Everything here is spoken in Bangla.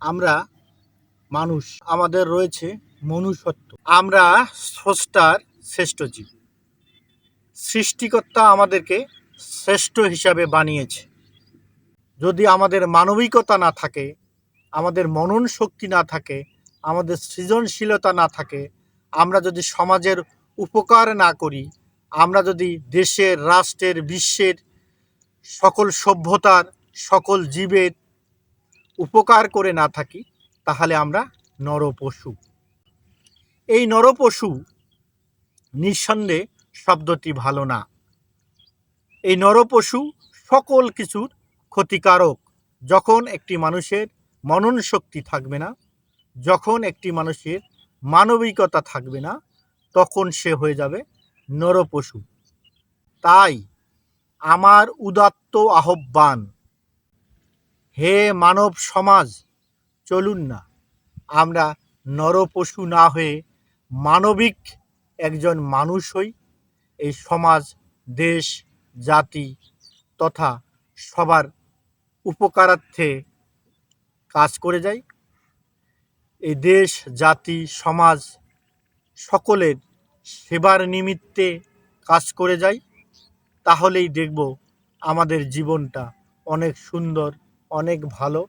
আমরা মানুষ। আমাদের রয়েছে মনুষ্যত্ব। আমরা স্রষ্টার শ্রেষ্ঠ জীব। সৃষ্টিকর্তা আমাদেরকে শ্রেষ্ঠ হিসাবে বানিয়েছে। যদি আমাদের মানবিকতা না থাকে, আমাদের মনন শক্তি না থাকে, আমাদের সৃজনশীলতা না থাকে, আমরা যদি সমাজের উপকার না করি, আমরা যদি দেশের, রাষ্ট্রের, বিশ্বের সকল সভ্যতার, সকল জীবের উপকার করে না থাকি, তাহলে আমরা নরপশু। এই নরপশু নিঃসন্দেহে শব্দটি ভালো না। এই নরপশু সকল কিছুর ক্ষতিকারক। যখন একটি মানুষের মনন শক্তি থাকবে না, যখন একটি মানুষের মানবিকতা থাকবে না, তখন সে হয়ে যাবে নরপশু। তাই আমার উদাত্ত আহ্বান হে মানব সমাজ, চলুন না। আমরা নরপশু না হয়ে মানবিক একজন মানুষ হই। এই সমাজ, দেশ, জাতি তথা সবার উপকারার্থে কাজ করে যাই এই দেশ, জাতি, সমাজ সকলের সেবার নিমিত্তে কাজ করে যাই তাহলেই দেখব আমাদের জীবনটা অনেক সুন্দর অনেক ভালো।